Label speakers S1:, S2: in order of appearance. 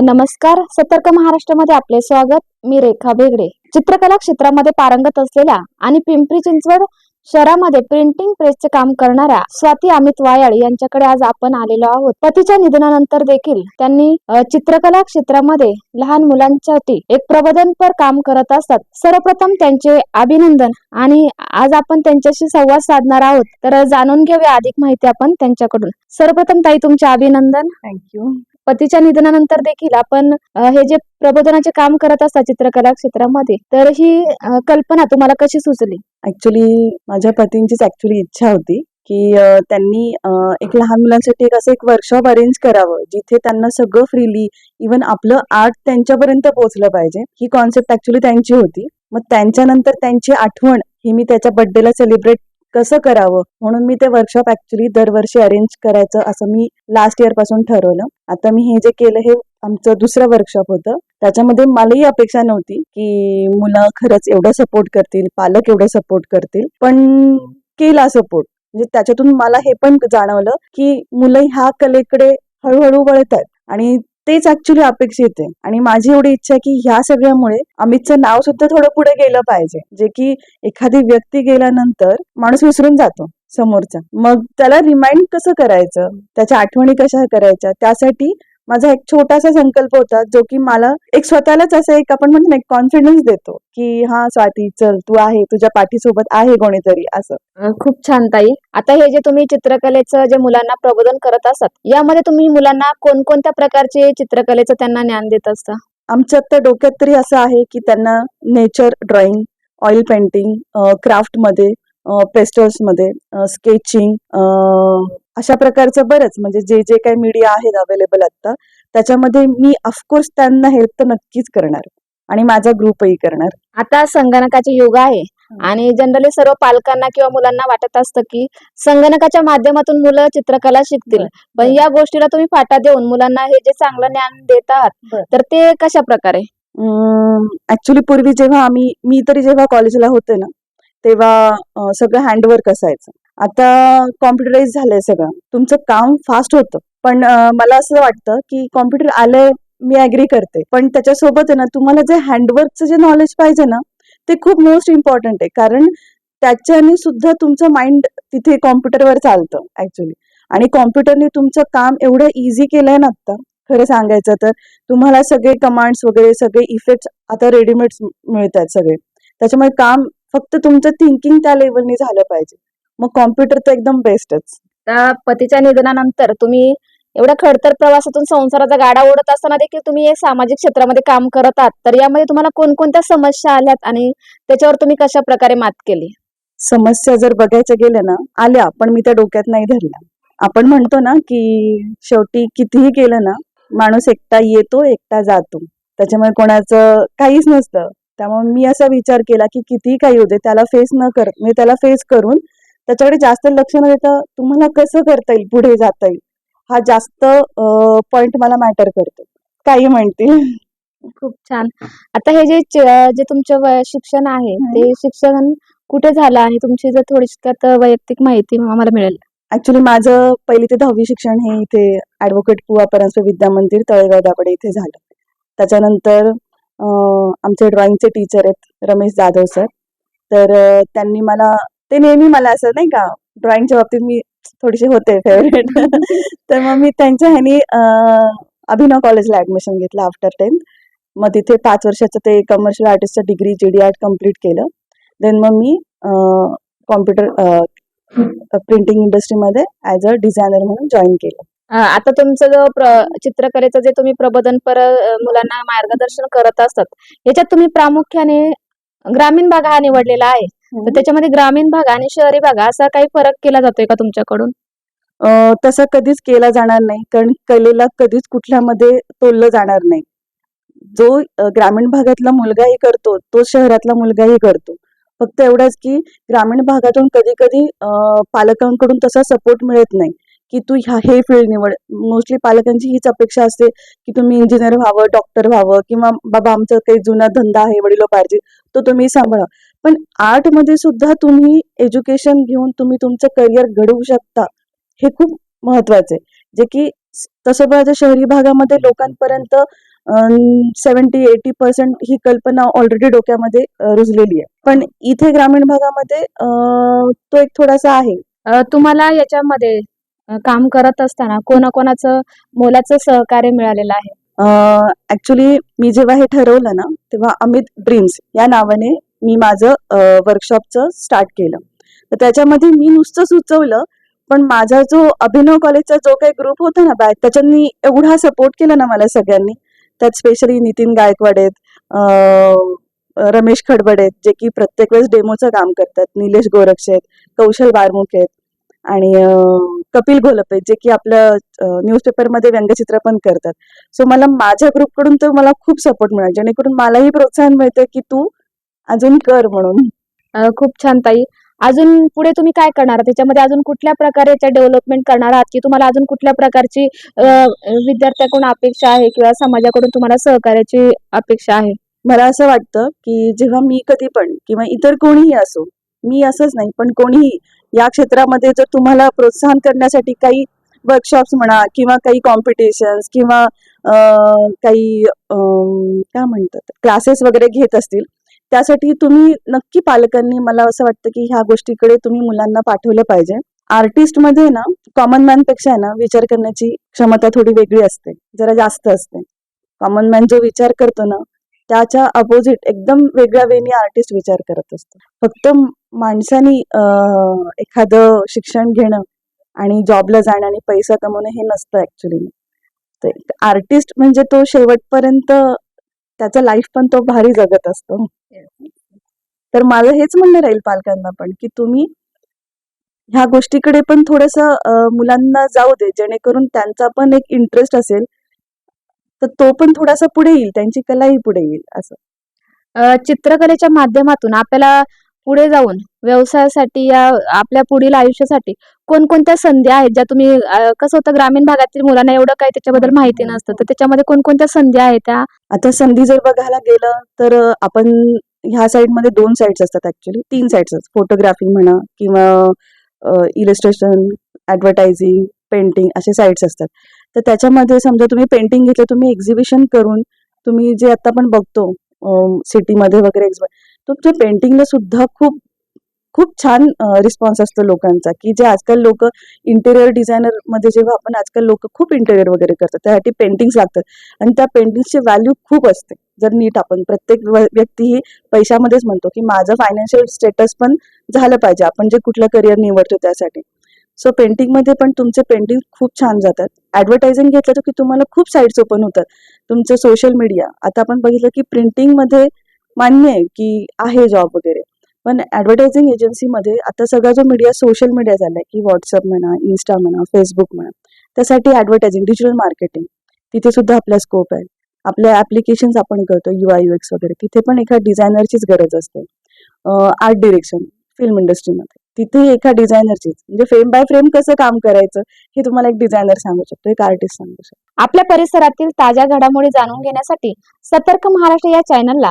S1: नमस्कार. सतर्क महाराष्ट्रामध्ये आपले स्वागत. मी रेखा बेगडे चित्रकला क्षेत्रामध्ये पारंगत असलेल्या आणि पिंपरी चिंचवड शहरामध्ये प्रिंटिंग प्रेसचे काम करणाऱ्या स्वाती अमित वायाळ यांच्याकडे आज आपण आलेलो आहोत. पतीच्या निधनानंतर देखील त्यांनी चित्रकला क्षेत्रामध्ये लहान मुलांसाठी एक प्रबोधनपर काम करत असतात. सर्वप्रथम त्यांचे अभिनंदन आणि आज आपण त्यांच्याशी संवाद साधणार आहोत. तर जाणून घेऊया अधिक माहिती आपण त्यांच्याकडून. सर्वप्रथम ताई तुमचे अभिनंदन.
S2: थँक्यू
S1: पतीच्या निधनानंतर देखील आपण हे जे प्रबोधनाचे काम करत असता चित्रकला क्षेत्रामध्ये तर ही कल्पना तुम्हाला कशी सुचली?
S2: ऍक्च्युली माझ्या पतींचीच ऍक्च्युली इच्छा होती की त्यांनी एक लहान मुलांसाठी एक असं एक वर्कशॉप अरेंज करावं जिथे त्यांना सगळं फ्रीली इवन आपलं आर्ट त्यांच्यापर्यंत पोहोचलं पाहिजे. ही कॉन्सेप्ट ऍक्च्युली त्यांची होती. मग त्यांच्यानंतर त्यांची आठवण ही मी त्याच्या बर्थडेला सेलिब्रेट कसं करावं? म्हणून मी ते वर्कशॉप ऍक्च्युली दरवर्षी अरेंज करायचं असं मी लास्ट इयरपासून ठरवलं. आता मी हे जे केलं हे आमचं दुसरं वर्कशॉप होतं. त्याच्यामध्ये मलाही अपेक्षा नव्हती की मुलं खरंच एवढं सपोर्ट करतील पालक एवढं सपोर्ट करतील पण केला सपोर्ट म्हणजे त्याच्यातून मला हे पण जाणवलं की मुलं ह्या कलेकडे हळूहळू वळत आहेत आणि तेच ऍक्च्युली अपेक्षित आहे. आणि माझी एवढी इच्छा आहे की ह्या सगळ्यामुळे अमितचं नाव सुद्धा थोडं पुढे गेलं पाहिजे. जे की एखादी व्यक्ती गेल्यानंतर माणूस विसरून जातो समोरचा. मग त्याला रिमाइंड कसं करायचं? त्याच्या आठवणी कशा करायच्या? त्यासाठी माझा एक छोटासा संकल्प होता जो की मला एक स्वतःलाच असं एक आपण म्हणतो ना एक कॉन्फिडन्स देतो की हा स्वाती चल तू आहे तुझ्या पाठीसोबत आहे कोणीतरी असं.
S1: खूप छान ताई. आता हे जे तुम्ही चित्रकलेचं जे मुलांना प्रबोधन करत असतात यामध्ये तुम्ही मुलांना कोणकोणत्या प्रकारचे चित्रकलेचं त्यांना ज्ञान देत असता?
S2: आमच्या आता डोक्यात तरी असं आहे की त्यांना नेचर ड्रॉइंग ऑइल पेंटिंग क्राफ्टमध्ये पेस्टल्समध्ये स्केचिंग अशा प्रकारचं बरंच. म्हणजे जे जे काही मीडिया आहेत अवेलेबल आता त्याच्यामध्ये मी ऑफकोर्स त्यांना हेल्प तर नक्कीच करणार. आणि माझा ग्रुपही करणार.
S1: आता संगणकाचे युग आहे. आणि जनरली सर्व पालकांना किंवा मुलांना वाटत असतं की संगणकाच्या माध्यमातून मुलं चित्रकला शिकतील. पण. या गोष्टीला तुम्ही फाटा देऊन मुलांना हे जे चांगलं ज्ञान देत आहात. तर ते कशा प्रकारे?
S2: ऍक्च्युली पूर्वी जेव्हा आम्ही मी तरी जेव्हा कॉलेजला होते ना तेव्हा सगळं हँडवर्क असायचं. आता कॉम्प्युटराईज झालंय सगळं. तुमचं काम फास्ट होतं. पण मला असं वाटतं की कॉम्प्युटर आलंय मी ऍग्री करते. पण त्याच्यासोबत आहे ना तुम्हाला जे हँडवर्कचं जे नॉलेज पाहिजे ना ते खूप मोस्ट इम्पॉर्टंट आहे. कारण त्याच्याने सुद्धा तुमचं माइंड तिथे कॉम्प्युटरवर चालतं ऍक्च्युली आणि कॉम्प्युटरने तुमचं काम एवढं इझी केलंय ना आता खरं सांगायचं तर तुम्हाला सगळे कमांड्स वगैरे सगळे इफेक्ट आता रेडीमेड मिळतात सगळे. त्याच्यामुळे काम फक्त तुमचं थिंकिंग त्या लेवलनी झालं पाहिजे. मग कॉम्प्युटर तर एकदम बेस्टच
S1: त्या पतीच्या निधनानंतर तुम्ही एवढ्या खडतर प्रवासातून संसाराचा गाडा ओढत असताना देखील तुम्ही सामाजिक क्षेत्रामध्ये काम करत आहात. तर यामध्ये तुम्हाला कोणकोणत्या समस्या आल्यात आणि त्याच्यावर तुम्ही कशा प्रकारे मात केली?
S2: समस्या जर बघायच्या गेल्या ना आल्या पण मी त्या डोक्यात नाही धरल्या. आपण म्हणतो ना की शेवटी कितीही केलं ना माणूस एकटा येतो एकटा जातो. त्याच्यामुळे कोणाचं काहीच नसतं. त्यामुळे मी असा विचार केला की कितीही काही होते त्याला फेस न कर म्हणजे त्याला फेस करून त्याच्याकडे जास्त लक्ष न देता तुम्हाला कसं करता येईल पुढे जाता येईल? हा जास्त पॉइंट मला मॅटर करतो. काही म्हणतील.
S1: खूप छान. आता हे जे जे तुमचं शिक्षण आहे ते शिक्षण कुठे झालं आणि तुमची जर थोडक्यात वैयक्तिक माहिती आम्हाला मिळेल.
S2: ऍक्च्युली माझं पहिली ते दहावी शिक्षण हे इथे ऍडव्होकेट पुवा परांजपे विद्या मंदिर तळेगाव दाभाडे इथे झालं. त्याच्यानंतर आमचे ड्रॉइंगचे टीचर आहेत रमेश जाधव सर तर त्यांनी मला ते नेहमी मला असं नाही का ड्रॉइंगच्या बाबतीत मी थोडीशी होते फेवरेट तर मग मी त्यांच्या ह्यानी अभिनव कॉलेजला ऍडमिशन घेतलं आफ्टर टेन्थ मग तिथे पाच वर्षाचं ते commercial आर्टिस्टचं degree G D art complete केलं. देन मग मी कॉम्प्युटर प्रिंटिंग इंडस्ट्रीमध्ये ॲज अ डिझायनर म्हणून जॉईन केलं.
S1: आता तुमचं जो प्र- चित्रकलेचं जे तुम्ही प्रबोधनपर अ, मुलांना मार्गदर्शन करत असतात याच्यात तुम्ही प्रामुख्याने ग्रामीण भाग हा निवडलेला आहे. तर त्याच्यामध्ये ग्रामीण भाग आणि शहरी भाग असा काही फरक केला जातोय का तुमच्याकडून?
S2: तसं कधीच केला जाणार नाही. कारण कलेला कधीच कुठल्यामध्ये तोललं जाणार नाही. जो ग्रामीण भागातला मुलगाही करतो तो शहरातला मुलगाही करतो. फक्त एवढंच की ग्रामीण भागातून कधी कधी पालकांकडून तसा सपोर्ट मिळत नाही. की तू ह्या हे फील्ड निवड. मोस्टली पालकांची हीच अपेक्षा असते की तुम्ही इंजिनियर व्हावं डॉक्टर व्हावं किंवा बाबा आमचा काही जुना धंदा आहे वडिलोपार्जित तो तुम्ही सांभाळा. पण आर्टमध्ये सुद्धा तुम्ही एज्युकेशन घेऊन तुम्ही तुमचं करिअर घडवू शकता हे खूप महत्वाचं आहे. जे की तसं बघायचं शहरी भागामध्ये लोकांपर्यंत सेव्हन्टी एटी पर्सेंट ही कल्पना ऑलरेडी डोक्यामध्ये रुजलेली आहे. पण इथे ग्रामीण भागामध्ये तो एक थोडासा आहे.
S1: तुम्हाला याच्यामध्ये काम करत असताना कोणाकोणाचं मोलाचं सहकार्य मिळालेलं आहे?
S2: ऍक्च्युली मी जेव्हा हे ठरवलं ना तेव्हा अमित ड्रीम्स या नावाने मी माझं वर्कशॉपचं स्टार्ट केलं. तर त्याच्यामध्ये मी नुसतं सुचवलं पण माझा जो अभिनव कॉलेजचा जो काही ग्रुप होता ना बॅच त्याच्यानी एवढा सपोर्ट केला ना मला सगळ्यांनी. त्यात स्पेशली नितीन गायकवाड आहेत रमेश खडबड आहेत जे की प्रत्येक वेळेस डेमोचं काम करतात. निलेश गोरक्ष आहेत कौशल बारमुख आहेत आणि कपिल घोलप आहेत जे की आपलं न्यूजपेपरमध्ये व्यंगचित्र पण करतात. सो मला माझ्या ग्रुपकडून तर मला खूप सपोर्ट मिळाला जेणेकरून मलाही प्रोत्साहन मिळतं की तू अजून कर म्हणून.
S1: खूप छान ताई. अजून पुढे तुम्ही काय करणार? आहात? त्याच्यामध्ये अजून कुठल्या प्रकारे डेव्हलपमेंट करणार आहात? की तुम्हाला अजून कुठल्या प्रकारची विद्यार्थ्याकडून अपेक्षा आहे किंवा समाजाकडून तुम्हाला सहकार्याची अपेक्षा आहे?
S2: मला असं वाटतं की जेव्हा मी कधी पण किंवा इतर कोणीही असो मी असंच नाही पण कोणीही या क्षेत्रामध्ये जर तुम्हाला प्रोत्साहन करण्यासाठी काही वर्कशॉप्स म्हणा किंवा काही कॉम्पिटिशन्स किंवा काही काय म्हणतात? क्लासेस वगैरे घेत असतील त्यासाठी तुम्ही नक्की पालकांनी मला असं वाटतं की ह्या गोष्टीकडे तुम्ही मुलांना पाठवलं पाहिजे. आर्टिस्टमध्ये ना कॉमन मॅनपेक्षा ना विचार करण्याची क्षमता थोडी वेगळी असते जरा जास्त असते. कॉमन मॅन जो विचार करतो ना त्याच्या अपोजिट एकदम वेगळ्या वेनी आर्टिस्ट विचार करत असतो. फक्त माणसानी एखादं शिक्षण घेणं आणि जॉबला जाणं आणि पैसा कमवणं हे नसतं ऍक्च्युली तर आर्टिस्ट म्हणजे तो शेवटपर्यंत त्याचा लाईफ पण तो भारी जगत असतो. तर माझं हेच म्हणणं राहील पालकांना पण की तुम्ही ह्या गोष्टीकडे पण थोडस मुलांना जाऊ दे जेणेकरून त्यांचा पण एक इंटरेस्ट असेल तर तो पण थोडासा पुढे येईल त्यांची कलाही पुढे येईल असं.
S1: चित्रकलेच्या माध्यमातून आपल्याला पुढे जाऊन व्यवसायासाठी या आपल्या पुढील आयुष्यासाठी कोणकोणत्या संधी आहेत ज्या तुम्ही कसं होतं ग्रामीण भागातील मुलांना एवढं काही त्याच्याबद्दल माहिती नसतं. तर त्याच्यामध्ये कोणकोणत्या संधी आहेत त्या?
S2: आता संधी जर बघायला गेलं तर आपण ह्या साईडमध्ये दोन साईड्स असतात ऍक्च्युली तीन साईड्स फोटोग्राफी म्हणा किंवा इलिस्ट्रेशन ऍडव्हर्टायझिंग पेंटिंग असे साईड्स असतात. तर त्याच्यामध्ये समजा तुम्ही पेंटिंग घेतलं तुम्ही एक्झिबिशन करून तुम्ही जे आता आपण बघतो सिटीमध्ये वगैरे तुमच्या पेंटिंगला सुद्धा खूप खूप छान रिस्पॉन्स असतो लोकांचा की जे आजकाल लोक इंटेरियर डिझायनरमध्ये जेव्हा आपण आजकाल लोक खूप इंटेरियर वगैरे करतात त्यासाठी पेंटिंग्स लागतात. आणि त्या पेंटिंगची व्हॅल्यू खूप असते. जर नीट आपण प्रत्येक व्यक्ती ही पैशामध्येच म्हणतो की माझं फायनान्शियल स्टेटस पण झालं पाहिजे आपण जे कुठलं करिअर निवडतो त्यासाठी. सो पेंटिंगमध्ये पण तुमचे पेंटिंग खूप छान जातात. ॲडव्हर्टायझिंग घेतलं तर की तुम्हाला खूप साईट्स ओपन होतात. तुमचं सोशल मीडिया आता आपण बघितलं की प्रिंटिंगमध्ये मान्य आहे की आहे जॉब वगैरे. पण ऍडव्हर्टायझिंग एजन्सीमध्ये आता सगळा जो मीडिया सोशल मीडिया झालाय की व्हॉट्सअप म्हणा इन्स्टा म्हणा फेसबुक म्हणा त्यासाठी ऍडव्हर्टायझिंग डिजिटल मार्केटिंग तिथे सुद्धा आपला स्कोप आहे. आपल्या ऍप्लिकेशन्स आपण करतो युआय आय यू एक्स वगैरे तिथे पण एका डिझायनरचीच गरज असते. आर्ट डिरेक्शन फिल्म इंडस्ट्रीमध्ये तिथे एका डिझायनरचीच म्हणजे फ्रेम बाय फ्रेम कसं काम करायचं हे तुम्हाला एक डिझायनर सांगू शकतो एक आर्टिस्ट सांगू शकतो.
S1: आपल्या परिसरातील ताज्या घडामोडी जाणून घेण्यासाठी सतर्क महाराष्ट्र या चॅनलला